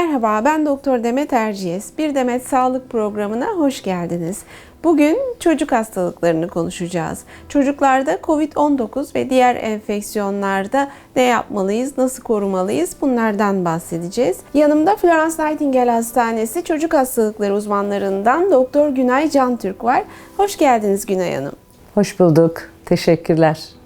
Merhaba, ben Doktor Demet Erciyes. Bir Demet Sağlık programına hoş geldiniz. Bugün çocuk hastalıklarını konuşacağız. Çocuklarda COVID-19 ve diğer enfeksiyonlarda ne yapmalıyız, nasıl korumalıyız bunlardan bahsedeceğiz. Yanımda Florence Nightingale Hastanesi Çocuk Hastalıkları uzmanlarından Doktor Günay Cantürk var. Hoş geldiniz Günay Hanım. Hoş bulduk. Teşekkürler.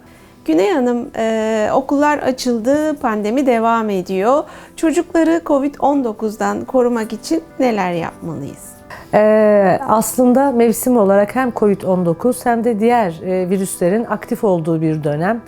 Güney Hanım, e, okullar açıldı, pandemi devam ediyor. Çocukları COVID-19'dan korumak için neler yapmalıyız? Ee, aslında mevsim olarak hem COVID-19 hem de diğer e, virüslerin aktif olduğu bir dönem.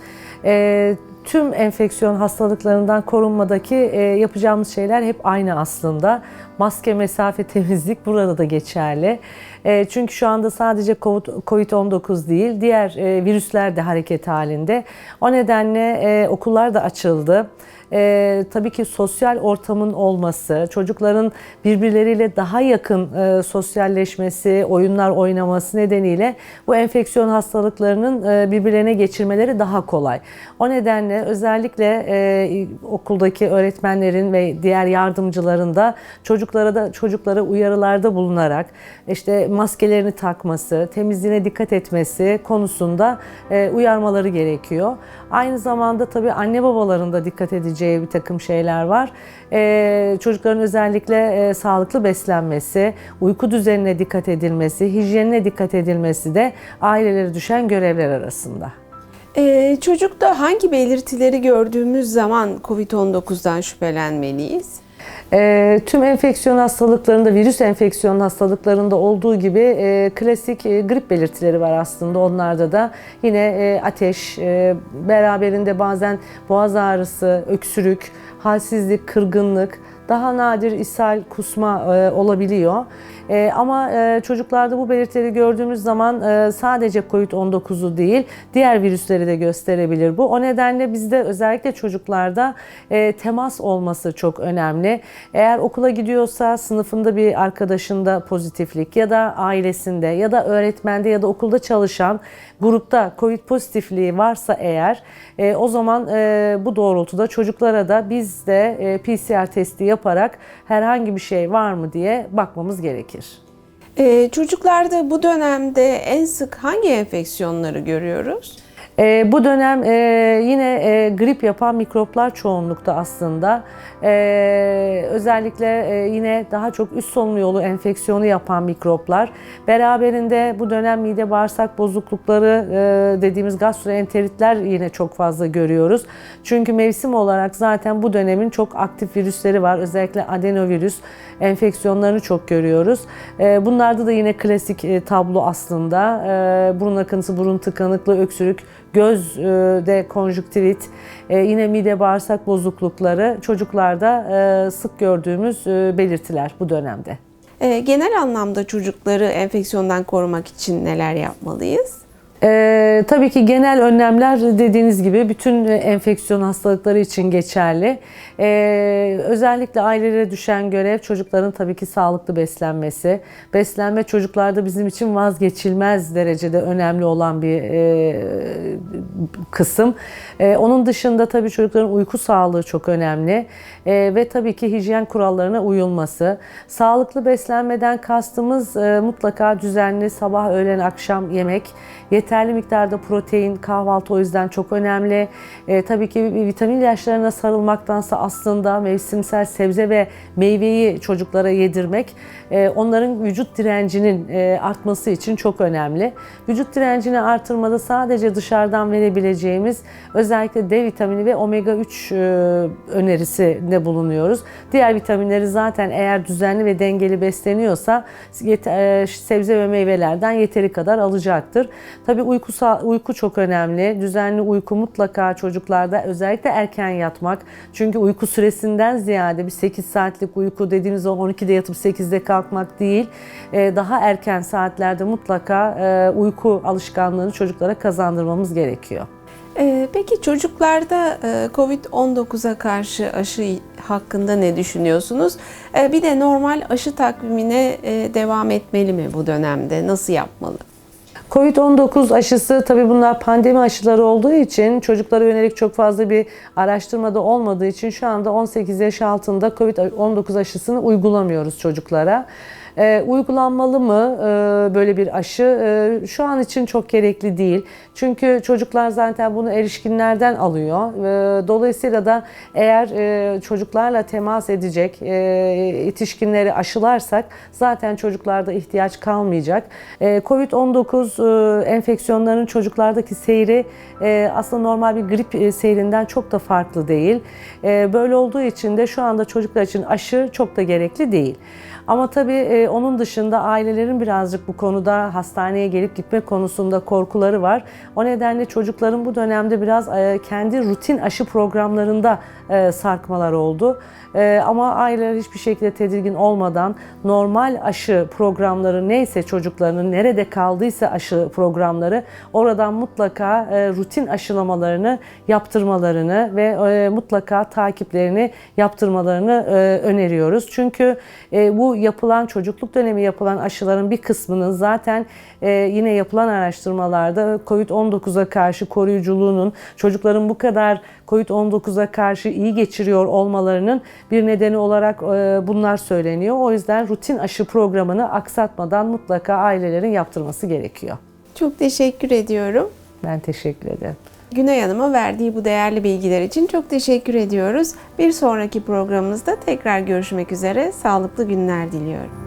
Ee, tüm enfeksiyon hastalıklarından korunmadaki e, yapacağımız şeyler hep aynı aslında. Maske, mesafe, temizlik burada da geçerli. E, çünkü şu anda sadece COVID-19 değil, diğer e, virüsler de hareket halinde. O nedenle okullar da açıldı. Ee, tabii ki sosyal ortamın olması, çocukların birbirleriyle daha yakın e, sosyalleşmesi, oyunlar oynaması nedeniyle bu enfeksiyon hastalıklarının e, birbirlerine geçirmeleri daha kolay. O nedenle özellikle e, okuldaki öğretmenlerin ve diğer yardımcıların da çocuklara da çocuklara uyarılarda bulunarak işte maskelerini takması, temizliğine dikkat etmesi konusunda e, uyarmaları gerekiyor. Aynı zamanda tabii anne babaların da dikkat edeceği bir takım şeyler var. E, çocukların özellikle e, sağlıklı beslenmesi, uyku düzenine dikkat edilmesi, hijyenine dikkat edilmesi de ailelere düşen görevler arasında. Ee, çocukta hangi belirtileri gördüğümüz zaman COVID-19'dan şüphelenmeliyiz? E, tüm enfeksiyon hastalıklarında, virüs enfeksiyon hastalıklarında olduğu gibi e, klasik e, grip belirtileri var aslında onlarda da. Yine e, ateş, e, beraberinde bazen boğaz ağrısı, öksürük, halsizlik, kırgınlık, daha nadir ishal, kusma e, olabiliyor. E, ama e, çocuklarda bu belirtileri gördüğümüz zaman e, sadece COVID-19'u değil, diğer virüsleri de gösterebilir bu. O nedenle bizde özellikle çocuklarda e, temas olması çok önemli. Eğer okula gidiyorsa sınıfında bir arkadaşında pozitiflik ya da ailesinde ya da öğretmende ya da okulda çalışan grupta COVID pozitifliği varsa eğer e, o zaman e, bu doğrultuda çocuklara da biz de e, PCR testi yaparak herhangi bir şey var mı diye bakmamız gerekir. Ee, çocuklarda bu dönemde en sık hangi enfeksiyonları görüyoruz? E, bu dönem e, yine e, grip yapan mikroplar çoğunlukta aslında. E, özellikle e, yine daha çok üst solunum yolu enfeksiyonu yapan mikroplar. Beraberinde bu dönem mide bağırsak bozuklukları e, dediğimiz gastroenteritler yine çok fazla görüyoruz. Çünkü mevsim olarak zaten bu dönemin çok aktif virüsleri var. Özellikle adenovirüs enfeksiyonlarını çok görüyoruz. E, bunlarda da yine klasik e, tablo aslında. E, burun akıntısı, burun tıkanıklığı, öksürük, gözde konjüktivit, e, yine mide bağırsak bozuklukları çocuklarda e, sık gördüğümüz e, belirtiler bu dönemde. Genel anlamda çocukları enfeksiyondan korumak için neler yapmalıyız? Ee, tabii ki genel önlemler dediğiniz gibi bütün enfeksiyon hastalıkları için geçerli. Ee, özellikle ailelere düşen görev çocukların tabii ki sağlıklı beslenmesi. Beslenme çocuklarda bizim için vazgeçilmez derecede önemli olan bir e, kısım. E, onun dışında tabii çocukların uyku sağlığı çok önemli. E, ve tabii ki hijyen kurallarına uyulması. Sağlıklı beslenmeden kastımız e, mutlaka düzenli sabah, öğlen, akşam yemek. Yeterli miktarda protein, kahvaltı o yüzden çok önemli. E, tabii ki vitamin ilaçlarına sarılmaktansa aslında mevsimsel sebze ve meyveyi çocuklara yedirmek e, onların vücut direncinin e, artması için çok önemli. Vücut direncini artırmada sadece dışarıdan verebileceğimiz özellikle D vitamini ve omega 3 e, önerisinde bulunuyoruz. Diğer vitaminleri zaten eğer düzenli ve dengeli besleniyorsa yet- e, sebze ve meyvelerden yeteri kadar alacaktır. Tabii uyku uyku çok önemli. Düzenli uyku mutlaka çocuklarda özellikle erken yatmak. Çünkü uyku süresinden ziyade bir 8 saatlik uyku dediğimiz o 12'de yatıp 8'de kalkmak değil. e, Daha erken saatlerde mutlaka e, uyku alışkanlığını çocuklara kazandırmamız gerekiyor. Ee, peki çocuklarda e, COVID-19'a karşı aşı hakkında ne düşünüyorsunuz? Bir de normal aşı takvimine e, devam etmeli mi bu dönemde? Nasıl yapmalı? Covid-19 aşısı tabii bunlar pandemi aşıları olduğu için çocuklara yönelik çok fazla bir araştırmada olmadığı için şu anda 18 yaş altında Covid-19 aşısını uygulamıyoruz çocuklara. Ee, uygulanmalı mı e, böyle bir aşı? E, şu an için çok gerekli değil. Çünkü çocuklar zaten bunu erişkinlerden alıyor. E, dolayısıyla da eğer e, çocuklarla temas edecek e, yetişkinleri aşılarsak zaten çocuklarda ihtiyaç kalmayacak. E, Covid-19 e, enfeksiyonlarının çocuklardaki seyri e, aslında normal bir grip e, seyrinden çok da farklı değil. E, böyle olduğu için de şu anda çocuklar için aşı çok da gerekli değil. Ama tabii e, onun dışında ailelerin birazcık bu konuda hastaneye gelip gitme konusunda korkuları var. O nedenle çocukların bu dönemde biraz e, kendi rutin aşı programlarında e, sarkmalar oldu. E, ama aileler hiçbir şekilde tedirgin olmadan normal aşı programları neyse çocuklarının nerede kaldıysa aşı programları oradan mutlaka rutin aşılamalarını yaptırmalarını ve mutlaka takiplerini yaptırmalarını öneriyoruz. Çünkü bu yapılan çocukluk dönemi yapılan aşıların bir kısmının zaten e, yine yapılan araştırmalarda COVID-19'a karşı koruyuculuğunun çocukların bu kadar COVID-19'a karşı iyi geçiriyor olmalarının bir nedeni olarak e, bunlar söyleniyor. O yüzden rutin aşı programını aksatmadan mutlaka ailelerin yaptırması gerekiyor. Çok teşekkür ediyorum. Ben teşekkür ederim. Günay Hanım'a verdiği bu değerli bilgiler için çok teşekkür ediyoruz. Bir sonraki programımızda tekrar görüşmek üzere. Sağlıklı günler diliyorum.